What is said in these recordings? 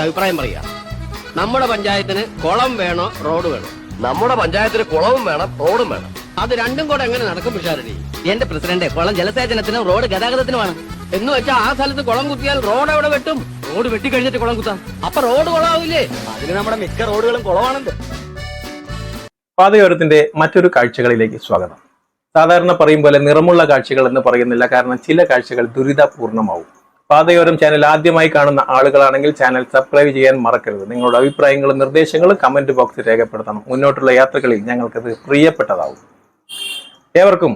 അഭിപ്രായം പറയാം നമ്മുടെ പഞ്ചായത്തിന് കുളം വേണോ റോഡ് വേണോ? നമ്മുടെ പഞ്ചായത്തിന് കുളവും വേണം റോഡും വേണം. അത് രണ്ടും കൂടെ എങ്ങനെ നടക്കും പിഷാരടി? എന്റെ പ്രസിഡന്റ് കുളം ജലസേചനത്തിനും റോഡ് ഗതാഗതത്തിനുമാണ്. എന്ന് വെച്ചാൽ ആ സ്ഥലത്ത് കുളം കുത്തിയാൽ റോഡ് എവിടെ വെട്ടും? റോഡ് വെട്ടി കഴിഞ്ഞിട്ട് കുളം കുത്താം. അപ്പൊ റോഡ് കുളമാവില്ലേ? അതിന് നമ്മുടെ മിക്ക റോഡുകളും കുളമാണെന്ന് പാതയോരത്തിന്റെ മറ്റൊരു കാഴ്ചകളിലേക്ക് സ്വാഗതം. സാധാരണ പറയും പോലെ നിറമുള്ള കാഴ്ചകൾ എന്ന് പറയുന്നില്ല കാരണം ചില കാഴ്ചകൾ ദുരിതപൂർണമാവും. പാതയോരം ചാനൽ ആദ്യമായി കാണുന്ന ആളുകളാണെങ്കിൽ ചാനൽ സബ്സ്ക്രൈബ് ചെയ്യാൻ മറക്കരുത്. നിങ്ങളുടെ അഭിപ്രായങ്ങളും നിർദ്ദേശങ്ങളും കമന്റ് ബോക്സിൽ രേഖപ്പെടുത്തണം. മുന്നോട്ടുള്ള യാത്രകളിൽ ഞങ്ങൾക്കത് പ്രിയപ്പെട്ടതാവും. ഏവർക്കും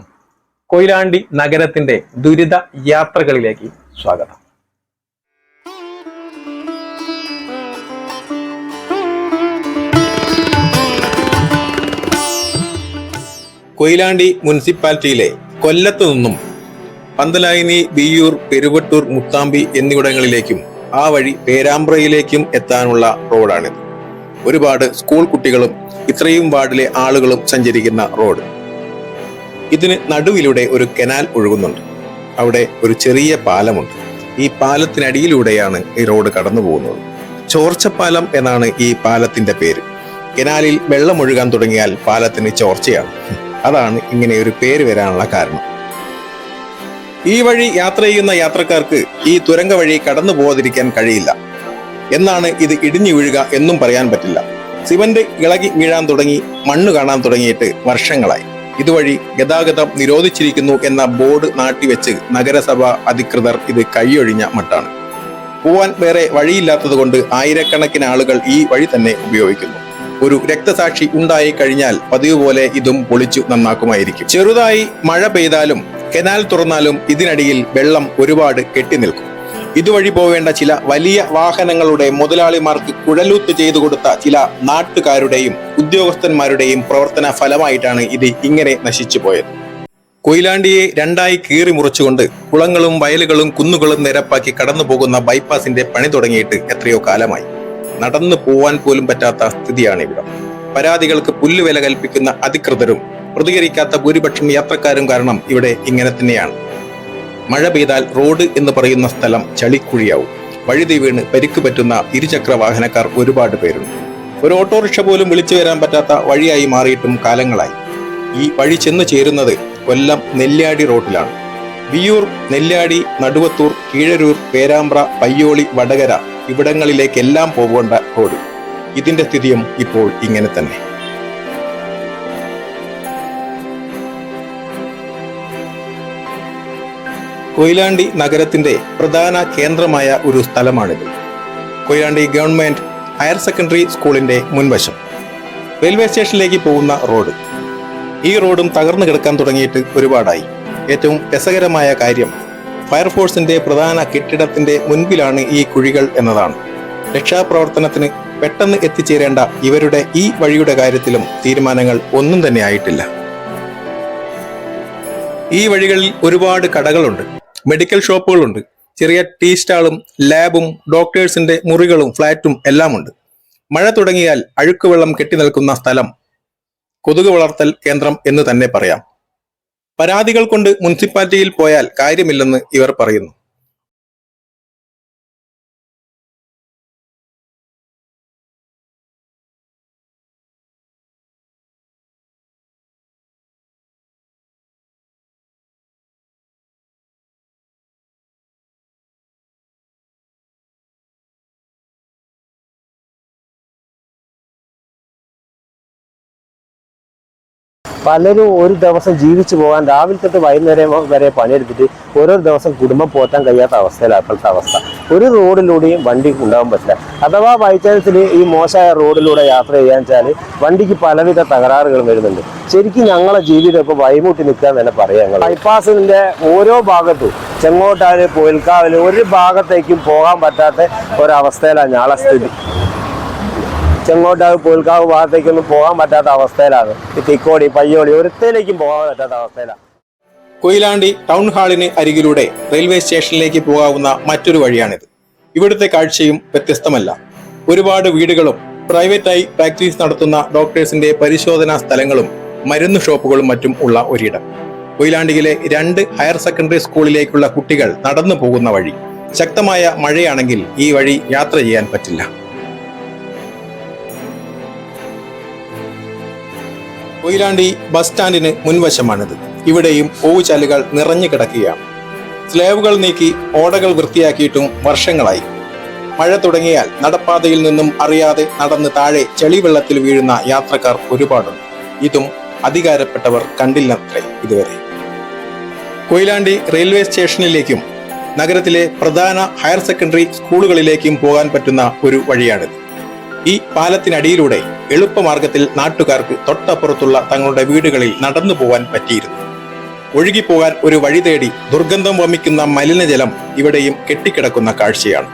കൊയിലാണ്ടി നഗരത്തിന്റെ ദുരിത യാത്രകളിലേക്ക് സ്വാഗതം. കൊയിലാണ്ടി മുനിസിപ്പാലിറ്റിയിലെ കൊല്ലത്തു നിന്നും പന്തലായിനി ബിയൂർ പെരുവട്ടൂർ മുത്താമ്പി എന്നിവിടങ്ങളിലേക്കും ആ വഴി പേരാമ്പ്രയിലേക്കും എത്താനുള്ള റോഡാണിത്. ഒരുപാട് സ്കൂൾ കുട്ടികളും ഇത്രയും വാർഡിലെ ആളുകളും സഞ്ചരിക്കുന്ന റോഡ്. ഇതിന് നടുവിലൂടെ ഒരു കനാൽ ഒഴുകുന്നുണ്ട്. അവിടെ ഒരു ചെറിയ പാലമുണ്ട്. ഈ പാലത്തിനടിയിലൂടെയാണ് ഈ റോഡ് കടന്നു പോകുന്നത്. ചോർച്ചപ്പാലം എന്നാണ് ഈ പാലത്തിന്റെ പേര്. കനാലിൽ വെള്ളം ഒഴുകാൻ തുടങ്ങിയാൽ പാലത്തിന് ചോർച്ചയാണ്. അതാണ് ഇങ്ങനെ ഒരു പേര് വരാനുള്ള കാരണം. ഈ വഴി യാത്ര ചെയ്യുന്ന യാത്രക്കാർക്ക് ഈ തുരങ്ക വഴി കടന്നു പോകാതിരിക്കാൻ കഴിയില്ല. എന്നാണ് ഇത് ഇടിഞ്ഞു വീഴുക എന്നും പറയാൻ പറ്റില്ല. സിമന്റ് ഇളകി വീഴാൻ തുടങ്ങി മണ്ണ് കാണാൻ തുടങ്ങിയിട്ട് വർഷങ്ങളായി. ഇതുവഴി ഗതാഗതം നിരോധിച്ചിരിക്കുന്നു എന്ന ബോർഡ് നാട്ടിവെച്ച് നഗരസഭ അധികൃതർ ഇത് കൈയൊഴിഞ്ഞ മട്ടാണ്. പോവാൻ വേറെ വഴിയില്ലാത്തത് കൊണ്ട് ആയിരക്കണക്കിന് ആളുകൾ ഈ വഴി തന്നെ ഉപയോഗിക്കുന്നു. ഒരു രക്തസാക്ഷി ഉണ്ടായി കഴിഞ്ഞാൽ പതിവ് പോലെ ഇതും പൊളിച്ചു നന്നാക്കുമായിരിക്കും. ചെറുതായി മഴ പെയ്താലും കനാൽ തുറന്നാലും ഇതിനടിയിൽ വെള്ളം ഒരുപാട് കെട്ടിനിൽക്കും ഇതുവഴി പോവേണ്ട ചില വലിയ വാഹനങ്ങളുടെ മുതലാളിമാർക്ക് കുഴലൂത്ത് ചെയ്തു കൊടുത്ത ചില നാട്ടുകാരുടെയും ഉദ്യോഗസ്ഥന്മാരുടെയും പ്രവർത്തന ഫലമായിട്ടാണ് ഇത് ഇങ്ങനെ നശിച്ചു പോയത്. കൊയിലാണ്ടിയെ രണ്ടായി കീറി മുറിച്ചുകൊണ്ട് കുളങ്ങളും വയലുകളും കുന്നുകളും നിരപ്പാക്കി കടന്നു പോകുന്ന ബൈപ്പാസിന്റെ പണി തുടങ്ങിയിട്ട് എത്രയോ കാലമായി. നടന്നു പോവാൻ പോലും പറ്റാത്ത സ്ഥിതിയാണ് ഇവിടം പരാതികൾക്ക് പുല്ലുവില കൽപ്പിക്കുന്ന അധികൃതരും പ്രതികരിക്കാത്ത ഭൂരിപക്ഷം യാത്രക്കാരും കാരണം ഇവിടെ ഇങ്ങനെ തന്നെയാണ്. മഴ പെയ്താൽ റോഡ് എന്ന് പറയുന്ന സ്ഥലം ചളിക്കുഴിയാവും. വഴുതി വീണ് പരിക്ക് പറ്റുന്ന ഇരുചക്ര വാഹനക്കാർ ഒരുപാട് പേരുണ്ട്. ഒരു ഓട്ടോറിക്ഷ പോലും വിളിച്ചു വരാൻ പറ്റാത്ത വഴിയായി മാറിയിട്ടും കാലങ്ങളായി. ഈ വഴി ചെന്ന് ചേരുന്നത് കൊല്ലം നെല്ലിയാടി റോഡിലാണ്. വിയൂർ നെല്ലിയാടി നടുവത്തൂർ കീഴരൂർ പേരാമ്പ്ര പയ്യോളി വടകര ഇവിടങ്ങളിലേക്കെല്ലാം പോകേണ്ട റോഡ്. ഇതിന്റെ സ്ഥിതിയും ഇപ്പോൾ ഇങ്ങനെ തന്നെ. കൊയിലാണ്ടി നഗരത്തിന്റെ പ്രധാന കേന്ദ്രമായ ഒരു സ്ഥലമാണിത്. കൊയിലാണ്ടി ഗവൺമെന്റ് ഹയർ സെക്കൻഡറി സ്കൂളിന്റെ മുൻവശം. റെയിൽവേ സ്റ്റേഷനിലേക്ക് പോകുന്ന റോഡ്. ഈ റോഡും തകർന്നു കിടക്കാൻ തുടങ്ങിയിട്ട് ഒരുപാടായി. ഏറ്റവും രസകരമായ കാര്യം ഫയർഫോഴ്സിന്റെ പ്രധാന കെട്ടിടത്തിന്റെ മുൻപിലാണ് ഈ കുഴികൾ എന്നതാണ്. രക്ഷാപ്രവർത്തനത്തിന് പെട്ടെന്ന് എത്തിച്ചേരേണ്ട ഇവരുടെ ഈ വഴിയുടെ കാര്യത്തിലും തീരുമാനങ്ങൾ ഒന്നും തന്നെ ആയിട്ടില്ല. ഈ വഴികളിൽ ഒരുപാട് കടകളുണ്ട്. മെഡിക്കൽ ഷോപ്പുകളുണ്ട് ചെറിയ ടീ സ്റ്റാളും ലാബും ഡോക്ടേഴ്സിന്റെ മുറികളും ഫ്ലാറ്റും എല്ലാമുണ്ട്. മഴ തുടങ്ങിയാൽ അഴുക്കുവെള്ളം കെട്ടി നിൽക്കുന്ന സ്ഥലം. കൊതുക് വളർത്തൽ കേന്ദ്രം എന്ന് തന്നെ പറയാം. പരാതികൾ കൊണ്ട് മുനിസിപ്പാലിറ്റിയിൽ പോയാൽ കാര്യമില്ലെന്ന് ഇവർ പറയുന്നു. പലരും ഒരു ദിവസം ജീവിച്ചു പോകാൻ രാവിലെ തൊട്ട് വൈകുന്നേരം വരെ പണിയെടുത്തിട്ട് ഓരോ ദിവസം കുടുംബം പോറ്റാൻ കഴിയാത്ത അവസ്ഥയിലാണ് ഇപ്പോഴത്തെ അവസ്ഥ. ഒരു റോഡിലൂടെയും വണ്ടി ഉണ്ടാകാൻ പറ്റില്ല. അഥവാ ബൈചാൻസിൽ ഈ മോശമായ റോഡിലൂടെ യാത്ര ചെയ്യാൻ വെച്ചാൽ വണ്ടിക്ക് പലവിധ തകരാറുകൾ വരുന്നുണ്ട്. ശരിക്കും ഞങ്ങളെ ജീവിതം ഇപ്പോൾ വൈമുട്ടി നിൽക്കുക എന്ന് തന്നെ പറയാം ഞങ്ങൾ ബൈപ്പാസിന്റെ ഓരോ ഭാഗത്തും ചെങ്ങോട്ടാൽ പൊയിൽക്കാവിൽ ഒരു ഭാഗത്തേക്കും പോകാൻ പറ്റാത്ത ഒരവസ്ഥയിലാണ് ഞങ്ങളെ സ്ഥിതി. ചെങ്ങോട്ടാവ് പുൽക്കാവ് ഭാഗത്തേക്കൊന്നും പോകാൻ പറ്റാത്ത അവസ്ഥയിലാണ്. ഈ തിക്കോടി പയ്യോളി ഒരുത്തേലേക്കും പോകാൻ പറ്റാത്ത അവസ്ഥയിലാണ്. കൊയിലാണ്ടി ടൗൺ ഹാളിന് അരികിലൂടെ റെയിൽവേ സ്റ്റേഷനിലേക്ക് പോകാവുന്ന മറ്റൊരു വഴിയാണിത്. ഇവിടുത്തെ കാഴ്ചയും വ്യത്യസ്തമല്ല. ഒരുപാട് വീടുകളും പ്രൈവറ്റായി പ്രാക്ടീസ് നടത്തുന്ന ഡോക്ടേഴ്സിന്റെ പരിശോധനാ സ്ഥലങ്ങളും മരുന്ന് ഷോപ്പുകളും മറ്റും ഉള്ള ഒരിടം. കൊയിലാണ്ടിയിലെ രണ്ട് ഹയർ സെക്കൻഡറി സ്കൂളിലേക്കുള്ള കുട്ടികൾ നടന്നു പോകുന്ന വഴി. ശക്തമായ മഴയാണെങ്കിൽ ഈ വഴി യാത്ര ചെയ്യാൻ പറ്റില്ല. കൊയിലാണ്ടി ബസ് സ്റ്റാൻഡിന് മുൻവശമാണിത്. ഇവിടെയും ഓവുചാലുകൾ നിറഞ്ഞു കിടക്കുകയാണ്. സ്ലേവുകൾ നീക്കി ഓടകൾ വൃത്തിയാക്കിയിട്ടും വർഷങ്ങളായി. മഴ തുടങ്ങിയാൽ നടപ്പാതയിൽ നിന്നും അറിയാതെ നടന്ന് താഴെ ചെളിവെള്ളത്തിൽ വീഴുന്ന യാത്രക്കാർ ഒരുപാടുണ്ട്. ഇതും അധികാരപ്പെട്ടവർ കണ്ടില്ലത്രേ ഇതുവരെ. കൊയിലാണ്ടി റെയിൽവേ സ്റ്റേഷനിലേക്കും നഗരത്തിലെ പ്രധാന ഹയർ സെക്കൻഡറി സ്കൂളുകളിലേക്കും പോകാൻ പറ്റുന്ന ഒരു വഴിയാണിത്. ഈ പാലത്തിനടിയിലൂടെ എളുപ്പമാർഗത്തിൽ നാട്ടുകാർക്ക് തൊട്ടപ്പുറത്തുള്ള തങ്ങളുടെ വീടുകളിൽ നടന്നു പോവാൻ പറ്റിയിരുന്നു. ഒഴുകിപ്പോകാൻ ഒരു വഴി തേടി ദുർഗന്ധം വമിക്കുന്ന മലിനജലം ഇവിടെയും കെട്ടിക്കിടക്കുന്ന കാഴ്ചയാണ്.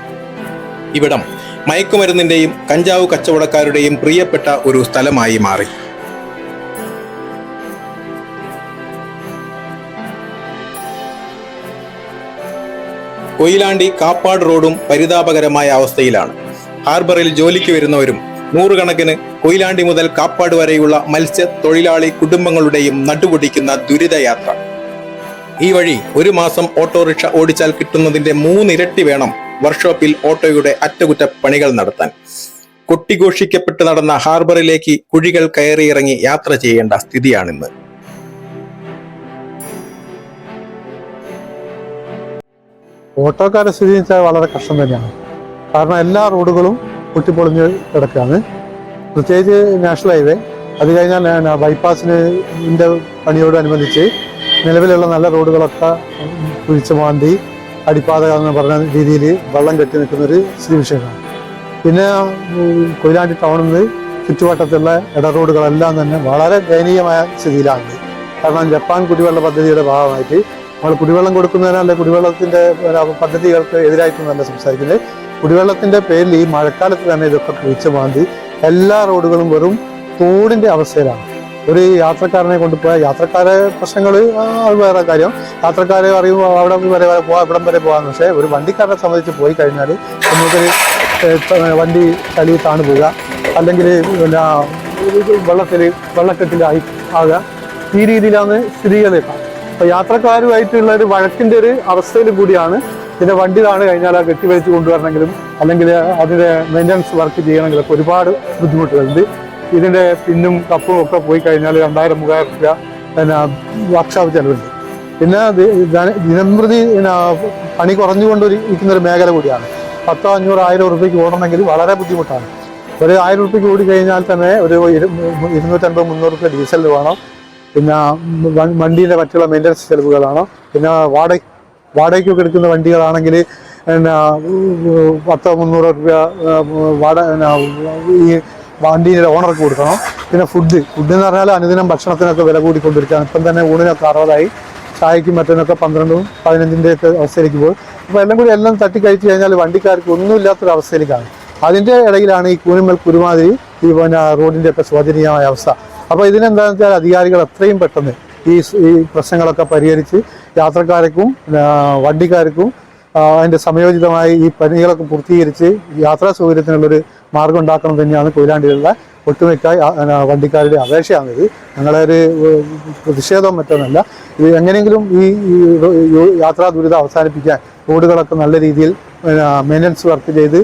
ഇവിടം മയക്കുമരുന്നിന്റെയും കഞ്ചാവ് കച്ചവടക്കാരുടെയും പ്രിയപ്പെട്ട ഒരു സ്ഥലമായി മാറി. കൊയിലാണ്ടി കാപ്പാട് റോഡും പരിതാപകരമായ അവസ്ഥയിലാണ്. ഹാർബറിൽ ജോലിക്ക് വരുന്നവരും നൂറുകണക്കിന് കൊയിലാണ്ടി മുതൽ കാപ്പാട് വരെയുള്ള മത്സ്യ തൊഴിലാളി കുടുംബങ്ങളുടെയും നടുപൊടിക്കുന്ന ദുരിതയാത്ര. ഈ വഴി ഒരു മാസം ഓട്ടോറിക്ഷ ഓടിച്ചാൽ കിട്ടുന്നതിന്റെ മൂന്നിരട്ടി വേണം വർക്ക്ഷോപ്പിൽ ഓട്ടോയുടെ അറ്റകുറ്റപ്പണികൾ നടത്താൻ. കൊട്ടിഘോഷിക്കപ്പെട്ട് നടന്ന ഹാർബറിലേക്ക് കുഴികൾ കയറിയിറങ്ങി യാത്ര ചെയ്യേണ്ട സ്ഥിതിയാണിന്ന്. ഓട്ടോക്കാരെ സ്ഥിതി വെച്ചാൽ വളരെ കഷ്ടം തന്നെയാണ്. കാരണം എല്ലാ റോഡുകളും പൊട്ടിപ്പൊളിഞ്ഞ് കിടക്കുകയാണ്. പ്രത്യേകിച്ച് നാഷണൽ ഹൈവേ. അത് കഴിഞ്ഞാൽ ബൈപ്പാസിന് പണിയോടനുബന്ധിച്ച് നിലവിലുള്ള നല്ല റോഡുകളൊക്കെ കുഴിച്ച മാന്തി അടിപ്പാത എന്ന് പറഞ്ഞ രീതിയിൽ വെള്ളം കെട്ടി നിൽക്കുന്നൊരു സ്ഥിതി വിഷയമാണ് പിന്നെ കൊയിലാണ്ടി ടൗണിൽ നിന്ന് ചുറ്റുവട്ടത്തുള്ള ഇട റോഡുകളെല്ലാം തന്നെ വളരെ ദയനീയമായ സ്ഥിതിയിലാണ്. കാരണം ജപ്പാൻ കുടിവെള്ള പദ്ധതിയുടെ ഭാഗമായിട്ട് നമ്മൾ കുടിവെള്ളം കൊടുക്കുന്നതിനല്ല കുടിവെള്ളത്തിന്റെ പദ്ധതികൾക്ക് പദ്ധതികൾക്ക് എതിരായിട്ടൊന്നല്ല സംസാരിക്കുന്നത്. കുടിവെള്ളത്തിന്റെ പേരിൽ ഈ മഴക്കാലത്ത് തന്നെ ഇതൊക്കെ കുഴിച്ച് മാന്തി എല്ലാ റോഡുകളും വെറും തോടിന്റെ അവസ്ഥയിലാണ്. ഒരു യാത്രക്കാരനെ കൊണ്ടുപോയ യാത്രക്കാരെ പ്രശ്നങ്ങൾ അത് വേറെ കാര്യം. യാത്രക്കാരെ അറിയുമ്പോൾ അവിടെ വരെ വരെ പോകാം ഇവിടം വരെ പോകാം പക്ഷേ ഒരു വണ്ടിക്കാരനെ സംബന്ധിച്ച് പോയി കഴിഞ്ഞാൽ നമുക്കൊരു വണ്ടി ചളി താണു പോവുക. അല്ലെങ്കിൽ പിന്നെ വെള്ളത്തിൽ വെള്ളക്കെട്ടിലായി ആകുക ഈ രീതിയിലാണ് സ്ഥിതികളൊക്കെ അപ്പൊ യാത്രക്കാരുമായിട്ടുള്ള ഒരു വഴക്കിന്റെ ഒരു അവസ്ഥയിൽ കൂടിയാണ് ഇതിന്റെ വണ്ടി താണ് കഴിഞ്ഞാൽ ആ കെട്ടിവലിച്ച് കൊണ്ടുവരണമെങ്കിലും അല്ലെങ്കിൽ അതിന്റെ മെയിന്റനൻസ് വർക്ക് ചെയ്യണമെങ്കിലൊക്കെ ഒരുപാട് ബുദ്ധിമുട്ടുകളുണ്ട്. ഇതിന്റെ പിന്നും കപ്പും ഒക്കെ പോയി കഴിഞ്ഞാൽ രണ്ടായിരം മൂവായിരം രൂപ പിന്നെ വർക്ക്ഷോപ്പ് ചെലവുണ്ട്. പിന്നെ ദിനംപ്രതി പിന്നെ പണി കുറഞ്ഞുകൊണ്ട് ഇരിക്കുന്ന ഒരു മേഖല കൂടിയാണ്. പത്തോ അഞ്ഞൂറോ ആയിരം ഉറുപ്പ്യക്ക് ഓടണമെങ്കിൽ വളരെ ബുദ്ധിമുട്ടാണ്. ഒരു ആയിരം ഉറുപ്പ്യക്ക് ഓടി കഴിഞ്ഞാൽ തന്നെ ഒരു ഇരു- ഇരുന്നൂറ്റൻപത് മുന്നൂറ് രൂപ ഡീസൽ വേണം. പിന്നെ വണ്ടീന്റെ മറ്റുള്ള മെയിന്റനൻസ് ചെലവുകളാണ്. പിന്നെ വാടക വാടകയ്ക്കൊക്കെ എടുക്കുന്ന വണ്ടികളാണെങ്കിൽ പിന്നെ പത്തോ മുന്നൂറ് രൂപ വാടക ഈ വണ്ടീന്റെ ഓണർക്ക് കൊടുക്കണം. പിന്നെ ഫുഡ് ഫുഡ് എന്ന് പറഞ്ഞാൽ അനുദിനം ഭക്ഷണത്തിനൊക്കെ വില കൂടിക്കൊണ്ടിരിക്കുകയാണ്. ഇപ്പം തന്നെ ഊണിനൊക്കെ അറുപതായി. ചായക്കും മറ്റൊന്നൊക്കെ പന്ത്രണ്ടും പതിനഞ്ചിന്റെ ഒക്കെ അവസ്ഥയിലേക്ക് പോകും. അപ്പോൾ എല്ലാം കൂടി എല്ലാം തട്ടി കഴിച്ച് കഴിഞ്ഞാൽ വണ്ടിക്കാർക്ക് ഒന്നുമില്ലാത്തൊരു അവസ്ഥയിലേക്കാണ് അതിന്റെ ഇടയിലാണ് ഈ കൂനിമൽ കുരുമാതിരി ഈ പിന്നെ റോഡിന്റെ ഒക്കെ ശോചനീയമായ അവസ്ഥ. അപ്പോൾ ഇതിനെന്താണെന്ന് വെച്ചാൽ അധികാരികൾ എത്രയും പെട്ടെന്ന് ഈ ഈ പ്രശ്നങ്ങളൊക്കെ പരിഹരിച്ച് യാത്രക്കാർക്കും വണ്ടിക്കാർക്കും അതിന്റെ സമയോചിതമായി ഈ പണികളൊക്കെ പൂർത്തീകരിച്ച് യാത്രാ സൗകര്യത്തിനുള്ളൊരു മാർഗം ഉണ്ടാക്കണം തന്നെയാണ് കൊയിലാണ്ടിയിലുള്ള ഒട്ടുമിക്ക വണ്ടിക്കാരുടെ അപേക്ഷയാണിത്. ഞങ്ങളെ ഒരു ഏഹ്, പ്രതിഷേധം മറ്റൊന്നല്ല. ഇത് എങ്ങനെയെങ്കിലും ഈ യാത്രാ ദുരിതം അവസാനിപ്പിക്കാൻ റോഡുകളൊക്കെ നല്ല രീതിയിൽ മെയിന്റനൻസ് വർക്ക് ചെയ്ത്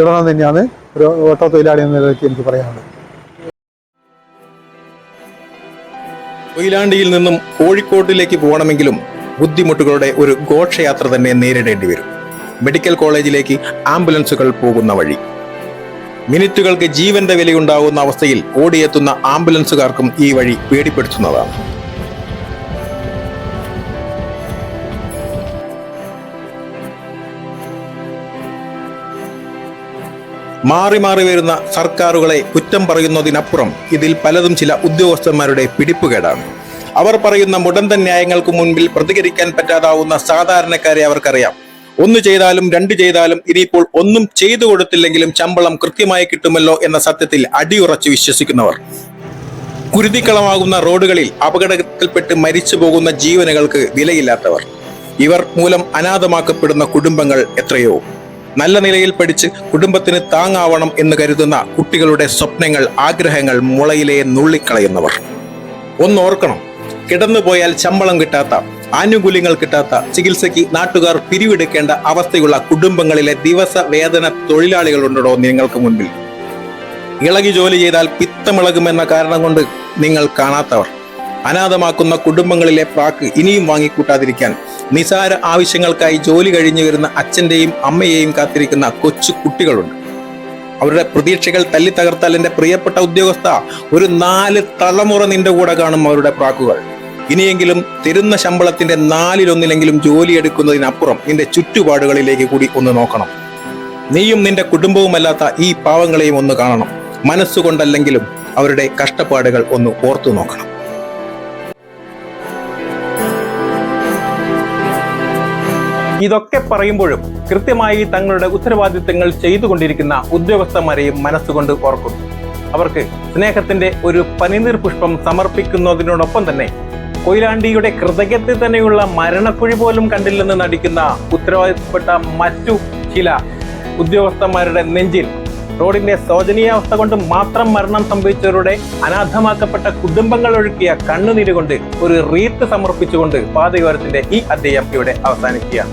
ഇടണം തന്നെയാണ് ഒരു ഓട്ടോ തൊഴിലാളി എന്ന എനിക്ക് പറയാനുള്ളത്. കൊയിലാണ്ടിയിൽ നിന്നും കോഴിക്കോട്ടിലേക്ക് പോകണമെങ്കിലും ബുദ്ധിമുട്ടുകളുടെ ഒരു ഘോഷയാത്ര തന്നെ നേരിടേണ്ടി വരും. മെഡിക്കൽ കോളേജിലേക്ക് ആംബുലൻസുകൾ പോകുന്ന വഴി. മിനിറ്റുകൾക്ക് ജീവന്റെ വിലയുണ്ടാകുന്ന അവസ്ഥയിൽ ഓടിയെത്തുന്ന ആംബുലൻസുകാർക്കും ഈ വഴി പേടിപ്പെടുത്തുന്നതാണ്. മാറി മാറി വരുന്ന സർക്കാരുകളെ കുറ്റം പറയുന്നതിനപ്പുറം ഇതിൽ പലതും ചില ഉദ്യോഗസ്ഥന്മാരുടെ പിടിപ്പുകേടാണ്. അവർ പറയുന്ന മുടന്തൻ ന്യായങ്ങൾക്ക് മുൻപിൽ പ്രതികരിക്കാൻ പറ്റാതാവുന്ന സാധാരണക്കാരെ അവർക്കറിയാം. ഒന്ന് ചെയ്താലും രണ്ട് ചെയ്താലും ഇനിയിപ്പോൾ ഒന്നും ചെയ്തു കൊടുത്തില്ലെങ്കിലും ശമ്പളം കൃത്യമായി കിട്ടുമല്ലോ എന്ന സത്യത്തിൽ അടിയുറച്ച് വിശ്വസിക്കുന്നവർ. കുരുതിക്കളമാകുന്ന റോഡുകളിൽ അപകടത്തിൽപ്പെട്ട് മരിച്ചു പോകുന്ന ജീവനുകൾക്ക് വിലയില്ലാത്തവർ. ഇവർ മൂലം അനാഥമാക്കപ്പെടുന്ന കുടുംബങ്ങൾ എത്രയോ. നല്ല നിലയിൽ പഠിച്ച് കുടുംബത്തിന് താങ്ങാവണം എന്ന് കരുതുന്ന കുട്ടികളുടെ സ്വപ്നങ്ങൾ ആഗ്രഹങ്ങൾ മുളയിലെ നുള്ളിക്കളയുന്നവർ. ഒന്നോർക്കണം കിടന്നുപോയാൽ ശമ്പളം കിട്ടാത്ത ആനുകൂല്യങ്ങൾ കിട്ടാത്ത ചികിത്സയ്ക്ക് നാട്ടുകാർ പിരിവെടുക്കേണ്ട അവസ്ഥയുള്ള കുടുംബങ്ങളിലെ ദിവസ വേതന തൊഴിലാളികളുണ്ടോ നിങ്ങൾക്ക് മുൻപിൽ? ഇളകി ജോലി ചെയ്താൽ പിത്തമിളകുമെന്ന കാരണം കൊണ്ട് നിങ്ങൾ കാണാത്തവർ. അനാഥമാക്കുന്ന കുടുംബങ്ങളിലെ പ്രാക്ക് ഇനിയും വാങ്ങിക്കൂട്ടാതിരിക്കാൻ നിസാര ആവശ്യങ്ങൾക്കായി ജോലി കഴിഞ്ഞു വരുന്ന അച്ഛന്റെയും അമ്മയെയും കാത്തിരിക്കുന്ന കൊച്ചു കുട്ടികളുണ്ട്. അവരുടെ പ്രതീക്ഷകൾ തല്ലി തകർത്താൽ എന്റെ പ്രിയപ്പെട്ട ഉദ്യോഗസ്ഥ ഒരു നാല് തലമുറ നിന്റെ കൂടെ കാണും അവരുടെ പ്രാക്കുകൾ ഇനിയെങ്കിലും തരുന്ന ശമ്പളത്തിന്റെ നാലിലൊന്നിലെങ്കിലും ജോലി എടുക്കുന്നതിനപ്പുറം നിന്റെ ചുറ്റുപാടുകളിലേക്ക് കൂടി ഒന്ന് നോക്കണം. നീയും നിന്റെ കുടുംബവുമല്ലാത്ത ഈ പാവങ്ങളെയും ഒന്ന് കാണണം. മനസ്സുകൊണ്ടല്ലെങ്കിലും അവരുടെ കഷ്ടപ്പാടുകൾ ഒന്ന് ഓർത്തു നോക്കണം. ഇതൊക്കെ പറയുമ്പോഴും കൃത്യമായി തങ്ങളുടെ ഉത്തരവാദിത്തങ്ങൾ ചെയ്തുകൊണ്ടിരിക്കുന്ന ഉദ്യോഗസ്ഥന്മാരെയും മനസ്സുകൊണ്ട് ഓർക്കുന്നു. അവർക്ക് സ്നേഹത്തിന്റെ ഒരു പനിനീർ പുഷ്പം സമർപ്പിക്കുന്നതിനോടൊപ്പം തന്നെ കൊയിലാണ്ടിയുടെ കൃതജ്ഞത്തിൽ തന്നെയുള്ള മരണക്കുഴി പോലും കണ്ടില്ലെന്ന് നടിക്കുന്ന ഉത്തരവാദിത്തപ്പെട്ട മറ്റു ചില ഉദ്യോഗസ്ഥന്മാരുടെ നെഞ്ചിൽ റോഡിന്റെ ശോചനീയാവസ്ഥ കൊണ്ട് മാത്രം മരണം സംഭവിച്ചവരുടെ അനാഥമാക്കപ്പെട്ട കുടുംബങ്ങൾ ഒഴുക്കിയ കണ്ണുനീര് കൊണ്ട് ഒരു റീത്ത് സമർപ്പിച്ചുകൊണ്ട് പാതയോരത്തിന്റെ ഈ അദ്ദേഹം ഇവിടെ അവസാനിക്കുകയാണ്.